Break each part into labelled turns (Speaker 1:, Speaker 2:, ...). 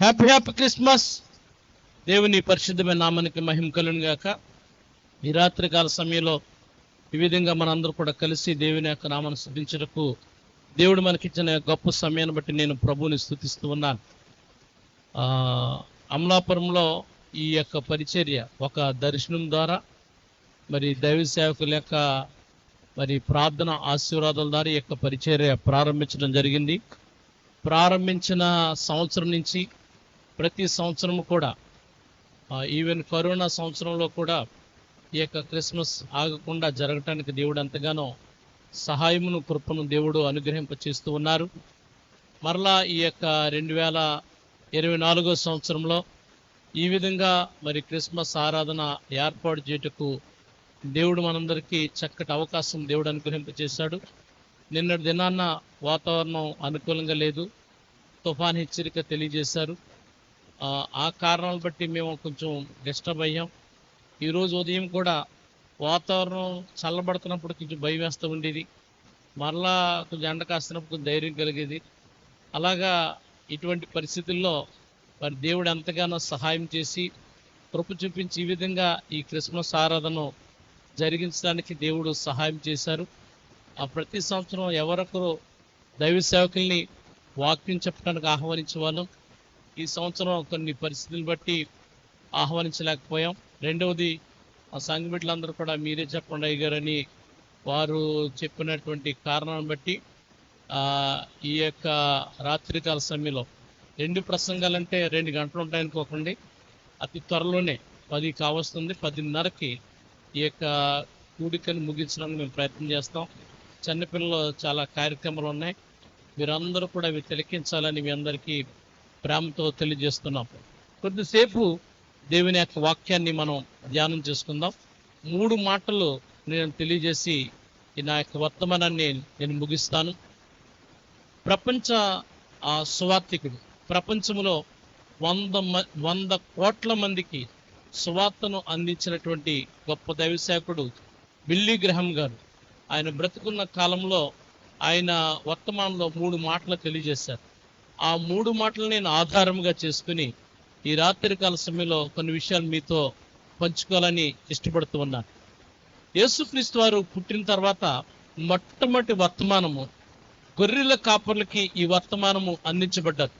Speaker 1: Happy happy Christmas దేవుని పరిశుద్ధమైన నామానికి మహిమ కలును గాక. ఈ రాత్రికాల సమయంలో ఈ విధంగా మనందరూ కూడా కలిసి దేవుని యొక్క నామాన్ని స్థుతించటకు దేవుడు మనకిచ్చిన గొప్ప సమయాన్ని బట్టి నేను ప్రభువుని స్థుతిస్తూ ఉన్నాను అమలాపురంలో ఈ యొక్క పరిచర్య ఒక దర్శనం ద్వారా మరి దైవ సేవకుల యొక్క మరి ప్రార్థన ఆశీర్వాదాల ద్వారా ఈ యొక్క పరిచర్య ప్రారంభించడం జరిగింది. ప్రారంభించిన సంవత్సరం నుంచి ప్రతి సంవత్సరము కూడా ఈవెన్ కరోనా సంవత్సరంలో కూడా ఈ యొక్క క్రిస్మస్ ఆగకుండా జరగటానికి దేవుడు ఎంతగానో సహాయమును కృపను దేవుడు అనుగ్రహింపచేస్తూ ఉన్నారు. మరలా ఈ యొక్క రెండు వేల ఇరవై నాలుగో సంవత్సరంలో ఈ విధంగా మరి క్రిస్మస్ ఆరాధన ఏర్పాటు చేయుటకు దేవుడు మనందరికీ చక్కటి అవకాశం దేవుడు అనుగ్రహింపచేశాడు. నిన్నటి దినాన్న వాతావరణం అనుకూలంగా లేదు. తుఫాన్ హెచ్చరిక తెలియజేశారు. ఆ, కారణాలు బట్టి మేము కొంచెం డిస్టర్బ్ అయ్యాం. ఈరోజు ఉదయం కూడా వాతావరణం చల్లబడుతున్నప్పుడు కొంచెం భయం వేస్తూ ఉండేది. మరలా కొంచెం ఎండ కాస్తున్నప్పుడు కొంచెం ధైర్యం కలిగేది. అలాగా ఇటువంటి పరిస్థితుల్లో మరి దేవుడు ఎంతగానో సహాయం చేసి కృప చూపించి ఈ విధంగా ఈ క్రిస్మస్ ఆరాధన జరిగించడానికి దేవుడు సహాయం చేశారు. ఆ ప్రతి సంవత్సరం ఎవరొకరు దైవ సేవకుల్ని వాక్యం చెప్పడానికి ఆహ్వానించే వాళ్ళం ఈ సంవత్సరం కొన్ని పరిస్థితులు బట్టి ఆహ్వానించలేకపోయాం. రెండవది ఆ సంఘ బిడ్డలందరూ కూడా మీరే చెప్పండి అయ్యారని వారు చెప్పినటువంటి కారణాన్ని బట్టి ఈ యొక్క రాత్రికాల సమయంలో రెండు ప్రసంగాలంటే రెండు గంటలు ఉంటాయనుకోకండి. అతి త్వరలోనే పది కావస్తుంది. పదిన్నరకి ఈ యొక్క కూడికను ముగించడానికి మేము ప్రయత్నం చేస్తాం. చిన్నపిల్లలు చాలా కార్యక్రమాలు ఉన్నాయి. మీరందరూ కూడా అవి తిలకించాలని మీ అందరికీ ప్రేమతో తెలియజేస్తున్నాం. కొద్దిసేపు దేవుని యొక్క వాక్యాన్ని మనం ధ్యానం చేసుకుందాం. మూడు మాటలు నేను తెలియజేసి ఈ నా యొక్క వర్తమానాన్ని నేను ముగిస్తాను. ప్రపంచ ఆ, సువార్థికుడు. ప్రపంచంలో వంద మ- వంద కోట్ల మందికి సువార్తను అందించినటువంటి గొప్ప దైవసేవకుడు బిల్లీ గ్రహం గారు. ఆయన బ్రతుకున్న కాలంలో ఆయన వర్తమానంలో మూడు మాటలు తెలియజేశారు. ఆ మూడు మాటలు నేను ఆధారంగా చేసుకుని ఈ రాత్రికాల సమయంలో కొన్ని విషయాలు మీతో పంచుకోవాలని ఇష్టపడుతూ ఉన్నాను. యేసుక్రీస్తు వారు పుట్టిన తర్వాత మొట్టమొదటి వర్తమానము గొర్రెల కాపర్లకి ఈ వర్తమానము అందించబడ్డది.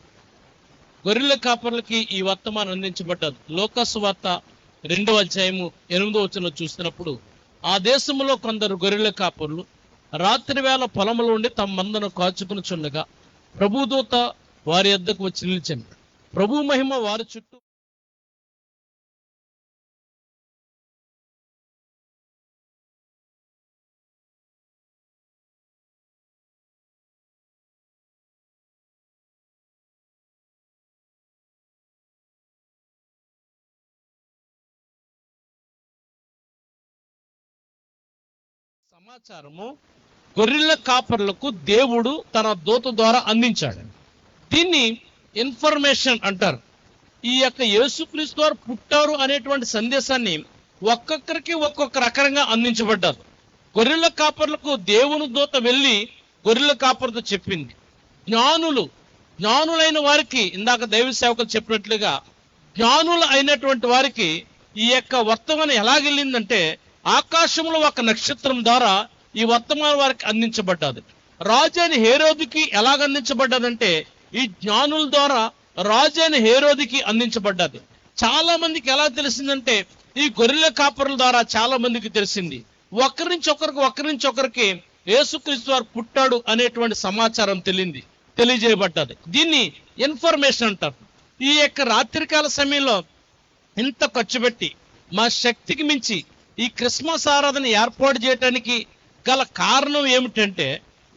Speaker 1: గొర్రెల కాపర్లకి ఈ వర్తమానం అందించబడ్డది. లోకసు వార్త రెండవ అధ్యాయము ఎనిమిదో వచనంలో చూసినప్పుడు ఆ దేశంలో కొందరు గొర్రెల కాపర్లు రాత్రి వేళ పొలములో ఉండి తమ మందను కాచుకునిచుండగా ప్రభుదూత వారి యొద్దకు వచ్చి నిలిచాను. ప్రభు మహిమ వారి చుట్టూ సమాచారము గొర్రెల కాపర్లకు దేవుడు తన దూత ద్వారా అందించాడు దీన్ని ఇన్ఫర్మేషన్ అంటారు. ఈ యొక్క యేసుక్రీస్తు వారు పుట్టారు అనేటువంటి సందేశాన్ని ఒక్కొక్కరికి ఒక్కొక్క రకంగా అందించబడ్డారు. గొర్రెల కాపర్లకు దేవుని దూత వెళ్ళి గొర్రెల కాపర్తో చెప్పింది. జ్ఞానులు జ్ఞానులైన వారికి ఇందాక దైవ సేవకులు చెప్పినట్లుగా జ్ఞానులు అయినటువంటి వారికి ఈ యొక్క వర్తమానం ఎలాగెళ్ళిందంటే ఆకాశంలో ఒక నక్షత్రం ద్వారా ఈ వర్తమానం వారికి అందించబడ్డది. రాజైన హేరోదికి ఎలాగ అందించబడ్డదంటే ఈ జ్ఞానుల ద్వారా రాజైన హేరోదికి అందించబడ్డది. చాలా మందికి ఎలా తెలిసిందంటే ఈ గొర్రెల కాపరుల ద్వారా చాలా మందికి తెలిసింది. ఒకరి నుంచి ఒకరికి ఒకరి నుంచి ఒకరికి యేసుక్రీస్తు వారు పుట్టాడు అనేటువంటి సమాచారం తెలియంది తెలియజేయబడ్డది. దీన్ని ఇన్ఫర్మేషన్ అంటారు. ఈ యొక్క రాత్రికాల సమయంలో ఇంత ఖర్చు పెట్టి మా శక్తికి మించి ఈ క్రిస్మస్ ఆరాధన ఏర్పాటు చేయడానికి గల కారణం ఏమిటంటే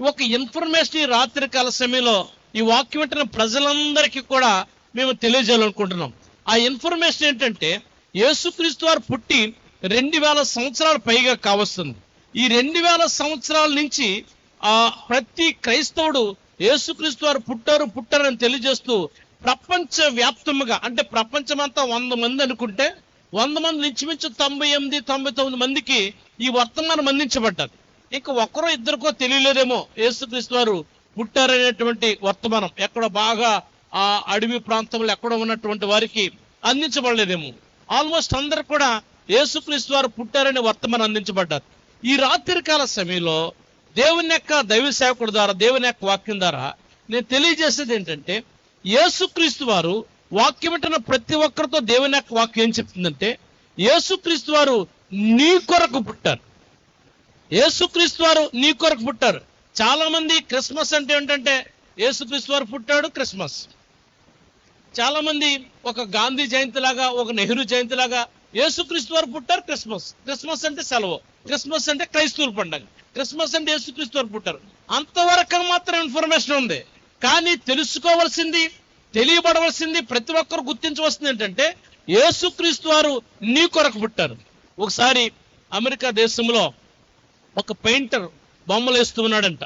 Speaker 1: ఒక ఇన్ఫర్మేషన్ ఈ రాత్రికాల సమయంలో ఈ వాక్యం వింటున్న ప్రజలందరికీ కూడా మేము తెలియజేయాలనుకుంటున్నాం. ఆ ఇన్ఫర్మేషన్ ఏంటంటే యేసుక్రీస్తు వారు పుట్టి రెండు వేల సంవత్సరాలు పైగా కావస్తుంది. ఈ రెండు వేల సంవత్సరాల నుంచి ఆ ప్రతి క్రైస్తవుడు యేసుక్రీస్తు వారు పుట్టారు పుట్టారని తెలియజేస్తూ ప్రపంచ వ్యాప్తముగా అంటే ప్రపంచమంతా వంద మంది అనుకుంటే వంద మంది ఇంచుమించు తొంభై ఎనిమిది తొంభై తొమ్మిది మందికి ఈ వర్తమానం అందించబడ్డది. ఇంకా ఒక్కరో ఇద్దరికో తెలియలేదేమో యేసుక్రీస్తు వారు పుట్టారనేటువంటి వర్తమానం ఎక్కడ బాగా ఆ అడవి ప్రాంతంలో ఎక్కడో ఉన్నటువంటి వారికి అందించబడలేదేమో. ఆల్మోస్ట్ అందరు కూడా యేసుక్రీస్తు వారు పుట్టారనే వర్తమానం అందించబడ్డారు. ఈ రాత్రికాల సమయంలో దేవుని యొక్క దైవ సేవకుడు ద్వారా దేవుని యొక్క వాక్యం ద్వారా నేను తెలియజేసేది ఏంటంటే యేసుక్రీస్తు వారు వాక్యం ప్రతి ఒక్కరితో దేవుని యొక్క వాక్యం ఏం చెప్తుందంటే యేసుక్రీస్తు వారు నీ కొరకు పుట్టారు. యేసుక్రీస్తు వారు నీ కొరకు పుట్టారు. చాలామంది క్రిస్మస్ అంటే ఏంటంటే యేసుక్రీస్తు వారు పుట్టాడు క్రిస్మస్. చాలామంది ఒక గాంధీ జయంతి లాగా ఒక నెహ్రూ జయంతి లాగా యేసుక్రీస్తు వారు పుట్టారు క్రిస్మస్. క్రిస్మస్ అంటే సెలవు. క్రిస్మస్ అంటే క్రైస్తవుల పండగ. క్రిస్మస్ అంటే యేసుక్రీస్తు వారు పుట్టారు. అంతవరకు మాత్రం ఇన్ఫర్మేషన్ ఉంది. కానీ తెలుసుకోవాల్సింది తెలియబడవలసింది ప్రతి ఒక్కరు గుర్తించవలసింది ఏంటంటే యేసుక్రీస్తు వారు నీ కొరకు పుట్టారు. ఒకసారి అమెరికా దేశంలో ఒక పెయింటర్ బొమ్మలు వేస్తూ ఉన్నాడంట.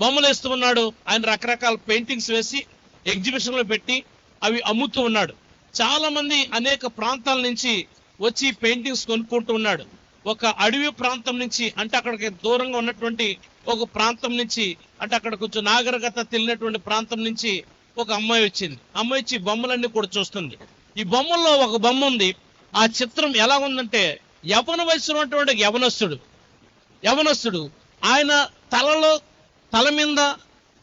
Speaker 1: బొమ్మలు వేస్తూ ఉన్నాడు. ఆయన రకరకాల పెయింటింగ్స్ వేసి ఎగ్జిబిషన్లో పెట్టి అవి అమ్ముతూ ఉన్నాడు. చాలా మంది అనేక ప్రాంతాల నుంచి వచ్చి పెయింటింగ్స్ కొనుక్కుంటూ ఉన్నాడు. ఒక అడవి ప్రాంతం నుంచి అంటే అక్కడికి దూరంగా ఉన్నటువంటి ఒక ప్రాంతం నుంచి అంటే అక్కడ కొంచెం నాగరికత తెలియనటువంటి ప్రాంతం నుంచి ఒక అమ్మాయి వచ్చింది. అమ్మాయి వచ్చి బొమ్మలన్నీ కూడా చూస్తుంది. ఈ బొమ్మల్లో ఒక బొమ్మ ఉంది. ఆ చిత్రం ఎలా ఉందంటే యవన వయసులో ఉన్నటువంటి యవనస్తుడు. యవనస్తుడు ఆయన తలలో తల మీద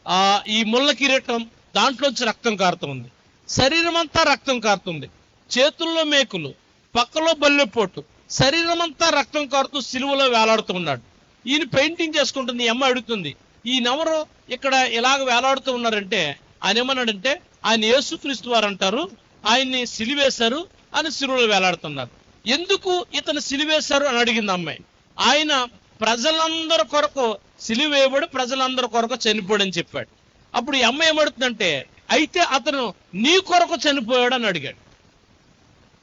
Speaker 1: ఆ ఈ ముళ్ళ కిరీటం దాంట్లోంచి రక్తం కారుతుంది. శరీరం అంతా రక్తం కారుతుంది. చేతుల్లో మేకులు పక్కలో బల్లెపోటు. శరీరం అంతా రక్తం కారుతూ సిలువలో వేలాడుతూ ఉన్నాడు ఈయన పెయింటింగ్ చేసుకుంటుంది ఈ అమ్మ అడుగుతుంది ఈయనెవరు ఇక్కడ ఇలాగ వేలాడుతూ ఉన్నారంటే ఆయన ఏమన్నాడంటే ఆయన యేసుక్రీస్తు వారు అంటారు ఆయన్ని సిలివేశారు అని సిలువలో వేలాడుతున్నారు. ఎందుకు ఇతను సిలివేశారు? అని అడిగింది అమ్మాయి. ఆయన ప్రజలందరి కొరకు సిలివేయబడి ప్రజలందరి కొరకు చనిపోడని చెప్పాడు. అప్పుడు ఈ అమ్మ ఏమడుతుందంటే అయితే అతను నీ కొరకు చనిపోయాడు అని అడిగాడు.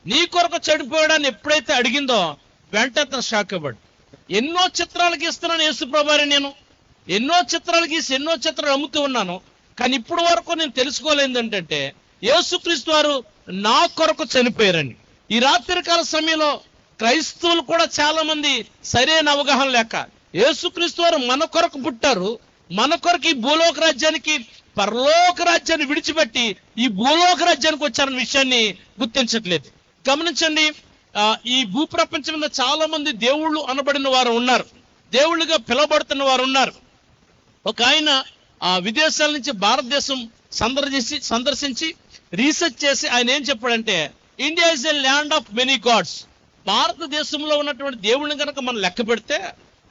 Speaker 1: నీ కొరకు చనిపోయాడని ఎప్పుడైతే అడిగిందో వెంట అతను షాక్ అవ్వడు. ఎన్నో చిత్రాలు గీస్తున్నాను యేసుప్రభారి నేను. ఎన్నో చిత్రాలు గీసి ఎన్నో చిత్రాలు అమ్ముతూ ఉన్నాను. కానీ ఇప్పుడు వరకు నేను తెలుసుకోలేదు ఏంటంటే యేసుక్రీస్తు వారు నా కొరకు చనిపోయారని. ఈ రాత్రికాల సమయంలో క్రైస్తవులు కూడా చాలా మంది సరైన అవగాహన లేక యేసుక్రీస్తు వారు మన కొరకు పుట్టారు. మన కొరకు ఈ భూలోక రాజ్యానికి పరలోక రాజ్యాన్ని విడిచిపెట్టి ఈ భూలోక రాజ్యానికి వచ్చారన్న విషయాన్ని గుర్తించట్లేదు. గమనించండి ఈ భూప్రపంచం మీద చాలా మంది దేవుళ్ళు అనబడిన వారు ఉన్నారు. దేవుళ్ళుగా పిలవబడుతున్న వారు ఉన్నారు. ఒక ఆయన ఆ విదేశాల నుంచి భారతదేశం సందర్శించి సందర్శించి రీసెర్చ్ చేసి ఆయన ఏం చెప్పాడంటే India is a land of many gods. భారతదేశంలో ఉన్నటువంటి దేవుళ్ళని కనుక మనం లెక్క పెడితే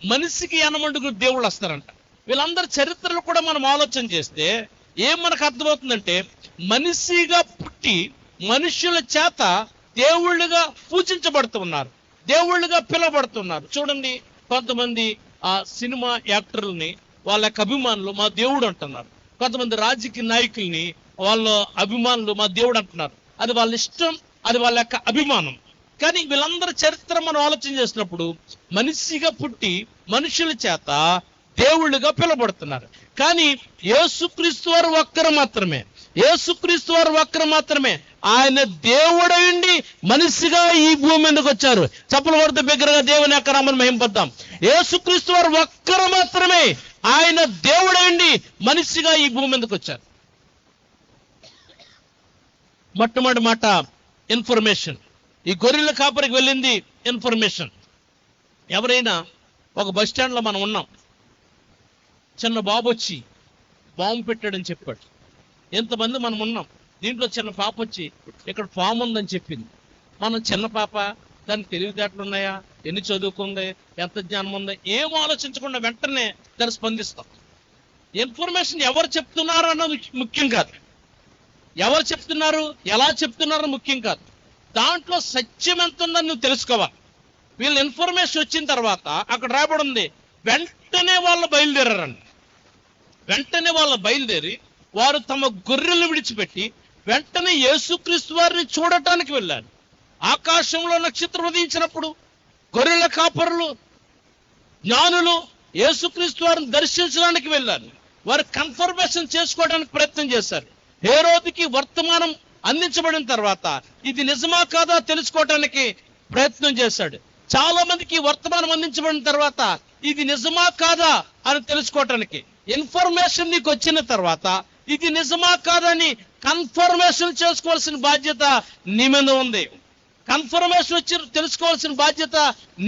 Speaker 1: మనిషికి ఎనమండుగురు దేవుళ్ళు వస్తారంట. వీళ్ళందరి చరిత్రలు కూడా మనం ఆలోచన చేస్తే ఏం మనకు అర్థమవుతుందంటే మనిషిగా పుట్టి మనుషుల చేత దేవుళ్ళుగా పూజించబడుతున్నారు దేవుళ్ళుగా పిలువబడుతున్నారు. చూడండి కొంతమంది ఆ సినిమా యాక్టర్లని వాళ్ళ యొక్క అభిమానులు మా దేవుడు అంటున్నారు. కొంతమంది రాజకీయ నాయకుల్ని వాళ్ళ అభిమానులు మా దేవుడు అంటున్నారు. అది వాళ్ళ ఇష్టం అది వాళ్ళ యొక్క అభిమానం. కానీ వీళ్ళందరి చరిత్ర మనం ఆలోచన చేసినప్పుడు మనిషిగా పుట్టి మనుషుల చేత దేవుళ్ళుగా పిలబడుతున్నారు కానీ యేసుక్రీస్తు వారు ఒక్కరు మాత్రమే. యేసుక్రీస్తు వారు ఒక్కరు మాత్రమే. ఆయన దేవుడైండి మనిషిగా ఈ భూమి మీదకి వచ్చారు. చప్పలు వరద బిగ్గరగా దేవుని యొక్క నామని మహింపద్దాం. యేసుక్రీస్తు వారు ఒక్కరు మాత్రమే. ఆయన దేవుడైండి మనిషిగా ఈ భూమి మీదకి వచ్చారు. మొట్టమొదటి మాట ఇన్ఫర్మేషన్. ఈ గొర్రెల కాపరికి వెళ్ళింది ఇన్ఫర్మేషన్. ఎవరైనా ఒక బస్ స్టాండ్లో మనం ఉన్నాం. చిన్న బాబు వచ్చి బాంబు పెట్టాడని చెప్పాడు. ఎంతమంది మనం ఉన్నాం. దీంట్లో చిన్న పాప వచ్చి ఇక్కడ ఫామ్ ఉందని చెప్పింది. మనం చిన్న పాప దానికి తెలివితేటలు ఉన్నాయా? ఎన్ని చదువుకుంది? ఎంత జ్ఞానం ఉంది? ఏం ఆలోచించకుండా వెంటనే దాన్ని స్పందిస్తాం. ఇన్ఫర్మేషన్ ఎవరు చెప్తున్నారు అన్నది ముఖ్యం కాదు. ఎవరు చెప్తున్నారు ఎలా చెప్తున్నారో ముఖ్యం కాదు. దాంట్లో సత్యం ఎంత ఉందని నువ్వు తెలుసుకోవాలి. వీళ్ళు ఇన్ఫర్మేషన్ వచ్చిన తర్వాత అక్కడ రాబడి ఉంది వెంటనే వాళ్ళు బయలుదేరారండి వెంటనే వాళ్ళు బయలుదేరి వారు తమ గొర్రెలు విడిచిపెట్టి వెంటనే యేసుక్రీస్తు వారిని చూడటానికి వెళ్ళారు. ఆకాశంలో నక్షత్రం ఉదయించినప్పుడు గొర్రెల కాపరులు జ్ఞానులు యేసుక్రీస్తు వారిని దర్శించడానికి వెళ్ళారు. వారు కన్ఫర్మేషన్ చేసుకోవడానికి ప్రయత్నం చేశారు. హేరోదికి వర్తమానం అందించబడిన తర్వాత ఇది నిజమా కాదా తెలుసుకోవటానికి ప్రయత్నం చేశాడు. చాలా మందికి వర్తమానం అందించబడిన తర్వాత ఇది నిజమా కాదా అని తెలుసుకోవటానికి ఇన్ఫర్మేషన్ నీకు వచ్చిన తర్వాత ఇది నిజమా కాదా అని కన్ఫర్మేషన్ చేసుకోవాల్సిన బాధ్యత నీ మీద ఉంది. కన్ఫర్మేషన్ వచ్చి తెలుసుకోవాల్సిన బాధ్యత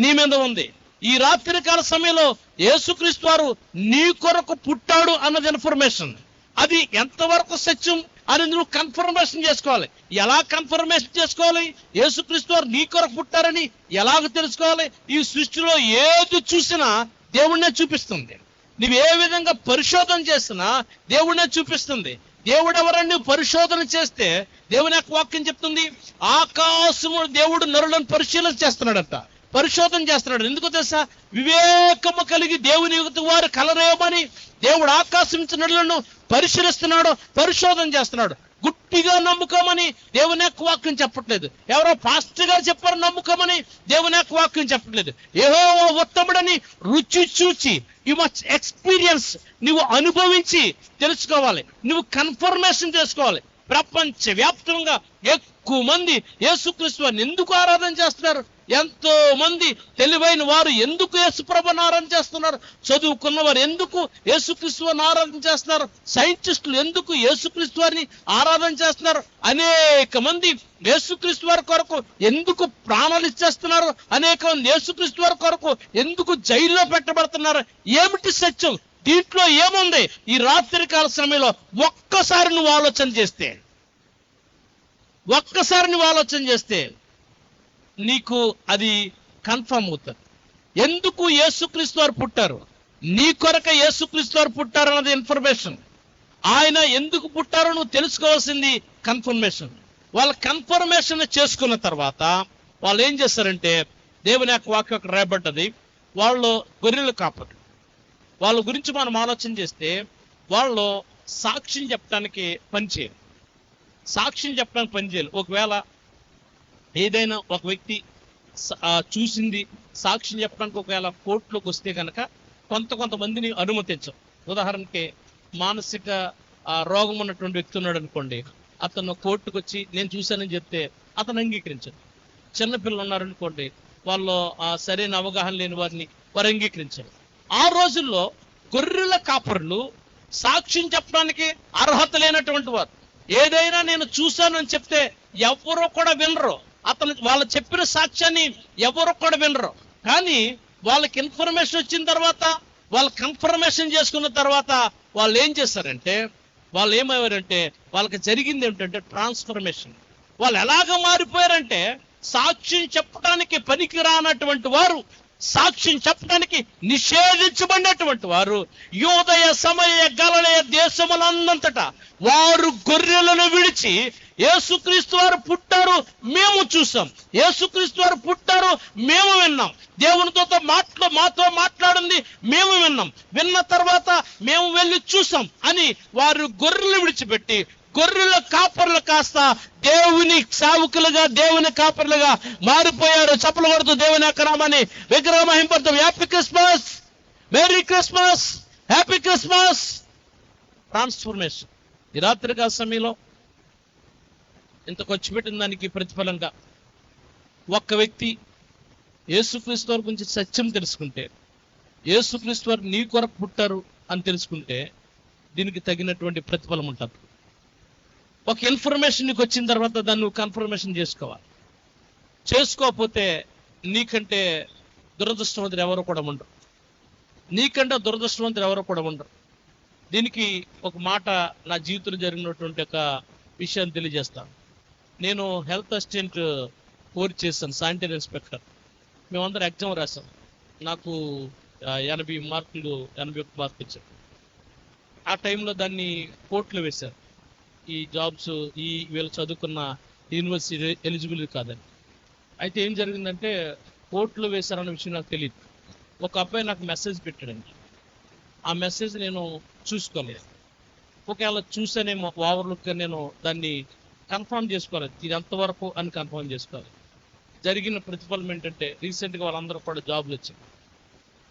Speaker 1: నీ మీద ఉంది. ఈ రాత్రి కాల సమయంలో యేసుక్రీస్తు వారు నీ కొరకు పుట్టాడు అన్నది ఇన్ఫర్మేషన్. అది ఎంతవరకు సత్యం అనేది నువ్వు కన్ఫర్మేషన్ చేసుకోవాలి. ఎలా కన్ఫర్మేషన్ చేసుకోవాలి? యేసుక్రీస్తు వారు నీ కొరకు పుట్టారని ఎలాగ తెలుసుకోవాలి? ఈ సృష్టిలో ఏది చూసినా దేవుణ్ణే చూపిస్తుంది. నువ్వు ఏ విధంగా పరిశోధన చేసినా దేవుణ్ణే చూపిస్తుంది. దేవుడు ఎవరని పరిశోధన చేస్తే దేవుని యొక్క వాక్యం చెప్తుంది ఆకాశము దేవుడు నరులను పరిశీలన చేస్తున్నాడట. పరిశోధన చేస్తున్నాడు. ఎందుకు తెలుసా? వివేకము కలిగి దేవుని యుగతి వారు కలరేమని దేవుడు ఆకాశం నడులను పరిశీలిస్తున్నాడు పరిశోధన చేస్తున్నాడు. గుట్టిగా నమ్ముకోమని దేవుని యొక్క వాక్యం చెప్పట్లేదు. ఎవరో పాస్టర్ గారు చెప్పారు నమ్ముకోమని దేవుని యొక్క వాక్యం చెప్పట్లేదు. ఏహో ఉత్తముడని రుచి చూచి యు మస్ట్ ఎక్స్పీరియన్స్ నువ్వు అనుభవించి తెలుసుకోవాలి. నువ్వు కన్ఫర్మేషన్ చేసుకోవాలి. ప్రపంచ వ్యాప్తంగా ఎక్కువ మంది యేసుక్రీస్తు అని ఎందుకు ఆరాధన చేస్తున్నారు? ఎంతో మంది తెలివైన వారు ఎందుకు యేసుప్రభుని ఆరాధన చేస్తున్నారు? చదువుకున్న వారు ఎందుకు యేసుక్రీస్తు అని ఆరాధన చేస్తున్నారు? సైంటిస్టులు ఎందుకు యేసుక్రీస్తు అని ఆరాధన చేస్తున్నారు? అనేక మంది యేసుక్రీస్తు వారి కొరకు ఎందుకు ప్రాణాలు ఇచ్చేస్తున్నారు? అనేక మంది యేసుక్రీస్తు వారి కొరకు ఎందుకు జైల్లో పెట్టబడుతున్నారు? ఏమిటి సత్యం? దీంట్లో ఏముంది? ఈ రాత్రి కాల సమయంలో ఒక్కసారి నువ్వు ఆలోచన చేస్తే ఒక్కసారి నువ్వు ఆలోచన చేస్తే నీకు అది కన్ఫర్మ్ అవుతుంది. ఎందుకు యేసుక్రీస్తు వారు పుట్టారు? నీ కొరక యేసుక్రీస్తు వారు పుట్టారు అన్నది ఇన్ఫర్మేషన్ ఆయన ఎందుకు పుట్టారో నువ్వు తెలుసుకోవాల్సింది కన్ఫర్మేషన్ వాళ్ళ కన్ఫర్మేషన్ చేసుకున్న తర్వాత వాళ్ళు ఏం చేస్తారంటే దేవుని యొక్క వాక్యం అక్కడ రాయబడ్డది. వాళ్ళు గొర్రెలు కాపరు వాళ్ళ గురించి మనం ఆలోచన చేస్తే వాళ్ళు సాక్ష్యం చెప్పడానికి పనిచేయరు. సాక్ష్యం చెప్పడానికి పనిచేయాలి ఒకవేళ ఏదైనా ఒక వ్యక్తి చూసింది సాక్ష్యం చెప్పడానికి ఒకవేళ కోర్టులోకి వస్తే కనుక కొంత కొంతమందిని అనుమతించం. ఉదాహరణకి మానసిక రోగం ఉన్నటువంటి వ్యక్తి ఉన్నాడు అనుకోండి అతను కోర్టుకు వచ్చి నేను చూశానని చెప్తే అతను అంగీకరించడు. చిన్నపిల్లలు ఉన్నారనుకోండి వాళ్ళు సరైన అవగాహన లేని వారిని వారు అంగీకరించారు. ఆ రోజుల్లో గొర్రెల కాపరులు సాక్ష్యం చెప్పడానికి అర్హత లేనటువంటి వారు. ఏదైనా నేను చూశాను అని చెప్తే ఎవరు కూడా వినరు. అతను వాళ్ళు చెప్పిన సాక్ష్యాన్ని ఎవరు కూడా వినరు. కానీ వాళ్ళకి ఇన్ఫర్మేషన్ వచ్చిన తర్వాత వాళ్ళు కన్ఫర్మేషన్ చేసుకున్న తర్వాత వాళ్ళు ఏం చేస్తారంటే వాళ్ళు ఏమయ్యారంటే వాళ్ళకి జరిగింది ఏమిటంటే ట్రాన్స్ఫర్మేషన్. వాళ్ళు ఎలాగ మారిపోయారంటే సాక్ష్యం చెప్పడానికి పనికి రానటువంటి వారు సాక్ష్యం చెప్పడానికి నిషేధించబడినటువంటి వారు యోదయ సమయ గలయ దేశములందంతటా వారు గొర్రెలను విడిచి యేసుక్రీస్తు వారు పుట్టారు మేము చూసాం యేసుక్రీస్తు వారు పుట్టారు మేము విన్నాం. దేవునితో మాట్లా మాతో మాట్లాడింది మేము విన్నాం. విన్న తర్వాత మేము వెళ్ళి చూసాం అని వారు గొర్రెలు విడిచిపెట్టి గొర్రెల కాపర్లు కాస్త దేవుని సావుకులుగా దేవుని కాపర్లుగా మారిపోయారు. చప్పలు కొడుతూ దేవుని యొక్క నామాన్ని విగ్రహమహింపడతాం happy Christmas merry Christmas happy Christmas transformation ఈ రాత్రికాల సమయంలో ఇంత ఖర్చు పెట్టిన దానికి ప్రతిఫలంగా ఒక్క వ్యక్తి యేసుక్రీస్తు వారి గురించి సత్యం తెలుసుకుంటే యేసుక్రీస్తు వారు నీ కొరకు పుట్టారు అని తెలుసుకుంటే దీనికి తగినటువంటి ప్రతిఫలం ఉంటుంది. ఒక ఇన్ఫర్మేషన్ నీకు వచ్చిన తర్వాత దాన్ని నువ్వు కన్ఫర్మేషన్ చేసుకోవాలి. చేసుకోకపోతే నీకంటే దురదృష్టవంతులు ఎవరు కూడా ఉండరు. నీకంటే దురదృష్టవంతులు ఎవరు కూడా ఉండరు. దీనికి ఒక మాట నా జీవితంలో జరిగినటువంటి ఒక విషయాన్ని తెలియజేస్తాను. నేను హెల్త్ అసిస్టెంట్ కోర్స్ చేశాను శానిటరీ ఇన్స్పెక్టర్. మేమందరం ఎగ్జామ్ రాసాం నాకు ఎనభై మార్కులు ఎనభై ఒక్క మార్కులు ఇచ్చారు ఆ టైంలో దాన్ని కోర్టులో వేశారు. ఈ జాబ్స్ ఈ వీళ్ళు చదువుకున్న యూనివర్సిటీ ఎలిజిబుల్ కాదని. అయితే ఏం జరిగిందంటే కోర్టులో వేశారన్న విషయం నాకు తెలియదు ఒక అబ్బాయి నాకు మెసేజ్ పెట్టాడండి. ఆ మెసేజ్ నేను చూసుకోలేదు. ఒకవేళ చూసానేమో ఓవర్లుక్గా నేను దాన్ని కన్ఫర్మ్ చేసుకోవాలి ఇది ఎంతవరకు అని కన్ఫర్మ్ చేసుకోవాలి జరిగిన ప్రతిఫలం ఏంటంటే రీసెంట్గా వాళ్ళందరూ కూడా జాబ్లు వచ్చింది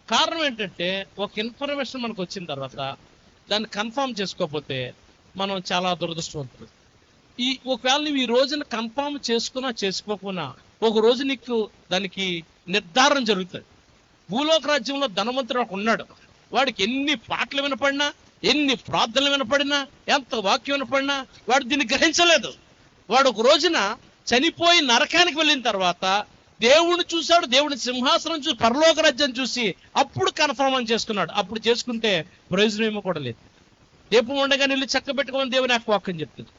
Speaker 1: కారణం ఏంటంటే ఒక ఇన్ఫర్మేషన్ మనకు వచ్చిన తర్వాత దాన్ని కన్ఫర్మ్ చేసుకోకపోతే మనం చాలా దురదృష్టవంతులు. ఈ ఒకవేళ నువ్వు ఈ రోజున కన్ఫామ్ చేసుకున్నా చేసుకోకున్నా ఒక రోజు నీకు దానికి నిర్ధారణ జరుగుతుంది. భూలోక రాజ్యంలో ధనవంతుడు ఒక ఉన్నాడు. వాడికి ఎన్ని పాటలు వినపడినా ఎన్ని ప్రార్థనలు వినపడినా ఎంత వాక్యం వినపడినా వాడు దీన్ని గ్రహించలేదు. వాడు ఒక రోజున చనిపోయి నరకానికి వెళ్ళిన తర్వాత దేవుణ్ణి చూశాడు దేవుని సింహాసనం చూసి పరలోక రాజ్యం చూసి అప్పుడు కన్ఫర్మ్ అని చేసుకున్నాడు. అప్పుడు చేసుకుంటే ప్రయోజనం ఏమో కూడా లేదు. రేపు ఉండగా నీళ్ళు చక్క పెట్టుకోమని దేవుని యొక్క వాక్యం చెప్తుంది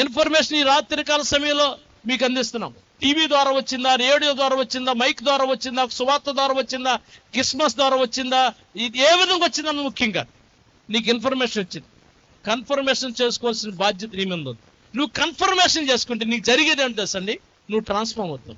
Speaker 1: ఇన్ఫర్మేషన్ ఈ రాత్రికాల సమయంలో మీకు అందిస్తున్నాం. టీవీ ద్వారా వచ్చిందా రేడియో ద్వారా వచ్చిందా మైక్ ద్వారా వచ్చిందా సువార్త ద్వారా వచ్చిందా క్రిస్మస్ ద్వారా వచ్చిందా ఇది ఏ విధంగా వచ్చిందని ముఖ్యంగా నీకు ఇన్ఫర్మేషన్ వచ్చింది. కన్ఫర్మేషన్ చేసుకోవాల్సిన బాధ్యత నీ మీద ఉంది. నువ్వు కన్ఫర్మేషన్ చేసుకుంటే నీకు జరిగేది ఏంటో అండి? నువ్వు ట్రాన్స్ఫార్మ్ అవుతావు.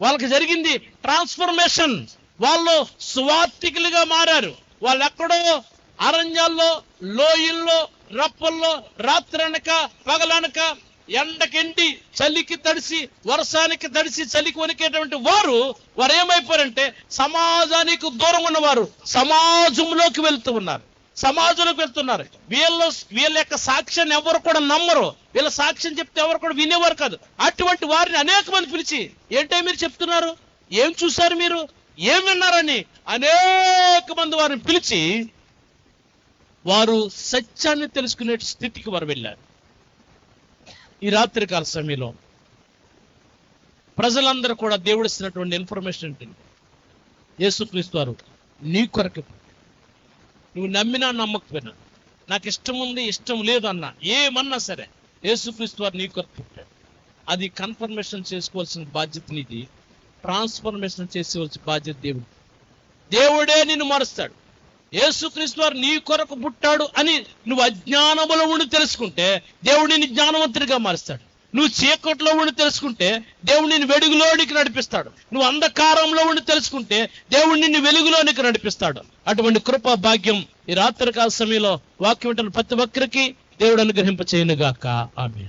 Speaker 1: వాళ్ళకి జరిగింది ట్రాన్స్ఫర్మేషన్. వాళ్ళు సువార్థికులుగా మారారు. వాళ్ళు ఎక్కడో అరణ్యాల్లో లోయల్లో రప్పల్లో రాత్రనక పగలనక ఎండకెండి చలికి తడిసి వర్షానికి తడిసి చలికి వణికేటువంటి వారు వారు ఏమైపోయారంటే సమాజానికి దూరం ఉన్నవారు సమాజంలోకి వెళ్తూ ఉన్నారు. సమాజంలోకి వెళ్తున్నారు. వీళ్ళ వీళ్ళ యొక్క సాక్ష్యాన్ని ఎవరు కూడా నమ్మరు. వీళ్ళ సాక్ష్యం చెప్తే ఎవరు కూడా వినేవారు కాదు. అటువంటి వారిని అనేక మంది పిలిచి ఏంటో మీరు చెప్తున్నారు? ఏం చూశారు మీరు? ఏం విన్నారని? అనేక మంది వారిని పిలిచి వారు సత్యాన్ని తెలుసుకునే స్థితికి వారు వెళ్ళారు. ఈ రాత్రికాల సమయంలో ప్రజలందరూ కూడా దేవుడు ఇస్తున్నటువంటి ఇన్ఫర్మేషన్ ఏంటంటే యేసుక్రీస్తు వారు నీ కొరకు నువ్వు నమ్మినా నమ్మకపోయినా నాకు ఇష్టం ఉంది ఇష్టం లేదు అన్నా ఏమన్నా సరే యేసుక్రీస్తు వారు నీ కొరకు పుట్టాడు అది కన్ఫర్మేషన్ చేసుకోవాల్సిన బాధ్యత నీది. ట్రాన్స్ఫర్మేషన్ చేసేవలసిన బాధ్యత దేవుడు. దేవుడే నిన్ను మారుస్తాడు. యేసుక్రీస్తు వారు నీ కొరకు పుట్టాడు అని నువ్వు అజ్ఞానములో ఉండి తెలుసుకుంటే దేవుడిని జ్ఞానవంతుడిగా మారుస్తాడు. నువ్వు చీకట్లో ఉండి తెలుసుకుంటే దేవుడిని వెలుగులోనికి నడిపిస్తాడు. నువ్వు అంధకారంలో ఉండి తెలుసుకుంటే దేవుడు నిన్ను వెలుగులోనికి నడిపిస్తాడు. అటువంటి కృప భాగ్యం ఈ రాత్రికాల సమయంలో వాక్యం వింటున్న ప్రతి ఒక్కరికి దేవుడు అనుగ్రహింప చేయనుగాక. ఆమె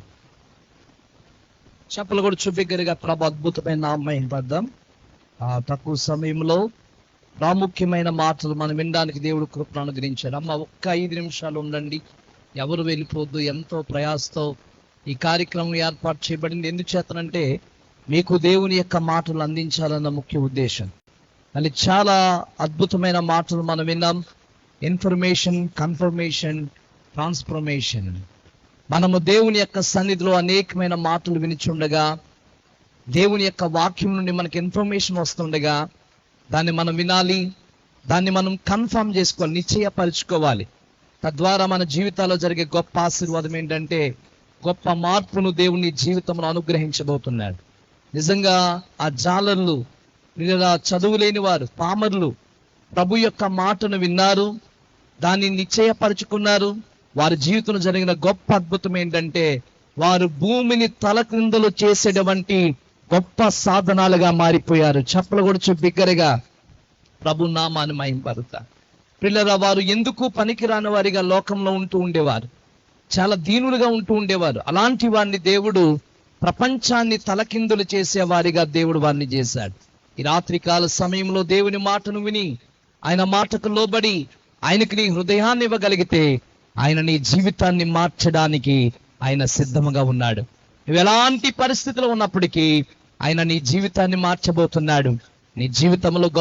Speaker 2: చెప్పలు కూడా చూపిగ్గరగా ప్రభా అద్భుతమైన నామం పడ్డాం తక్కువ సమయంలో ప్రాముఖ్యమైన మాటలు మనం వినడానికి దేవుడు కృపను అనుగ్రహించాడు. అమ్మ ఒక్క ఐదు నిమిషాలు ఉండండి. ఎవరు వెళ్ళిపోద్దు ఎంతో ప్రయాసతో ఈ కార్యక్రమం ఏర్పాటు చేయబడింది. ఎందుచేతనంటే మీకు దేవుని యొక్క మాటలు అందించాలన్న ముఖ్య ఉద్దేశం. మరి చాలా అద్భుతమైన మాటలు మనం విన్నాం. ఇన్ఫర్మేషన్ కన్ఫర్మేషన్ ట్రాన్స్ఫర్మేషన్ మనము దేవుని యొక్క సన్నిధిలో అనేకమైన మాటలు వినిచుండగా దేవుని యొక్క వాక్యం నుండి మనకి ఇన్ఫర్మేషన్ వస్తుండగా దాన్ని మనం వినాలి దాన్ని మనం కన్ఫర్మ్ చేసుకోవాలి నిశ్చయపరుచుకోవాలి. తద్వారా మన జీవితాల్లో జరిగే గొప్ప ఆశీర్వాదం ఏంటంటే గొప్ప మార్పును దేవుని జీవితంలో అనుగ్రహించబోతున్నాడు. నిజంగా ఆ జాలర్లు లేదా చదువు లేని వారు పామర్లు ప్రభు యొక్క మాటను విన్నారు దాన్ని నిశ్చయపరుచుకున్నారు. వారి జీవితంలో జరిగిన గొప్ప అద్భుతం ఏంటంటే వారు భూమిని తలక్రిందలు చేసేటువంటి గొప్ప సాధనాలుగా మారిపోయారు. చెప్పలు కూడా బిగ్గరగా ప్రభు నామాన్ని మహింపరుతా. పిల్లల వారు ఎందుకు పనికిరాని వారిగా లోకంలో ఉంటూ ఉండేవారు? చాలా దీనులుగా ఉంటూ ఉండేవారు. అలాంటి వారిని దేవుడు ప్రపంచాన్ని తలకిందులు చేసే వారిగా దేవుడు వారిని చేశాడు. ఈ రాత్రికాల సమయంలో దేవుని మాటను విని ఆయన మాటకు లోబడి ఆయనకి నీ హృదయాన్ని ఇవ్వగలిగితే ఆయన నీ జీవితాన్ని మార్చడానికి ఆయన సిద్ధముగా ఉన్నాడు. నువ్వు ఎలాంటి పరిస్థితిలో ఉన్నప్పటికీ ఆయన నీ జీవితాన్ని మార్చబోతున్నాడు. నీ జీవితంలో గొప్ప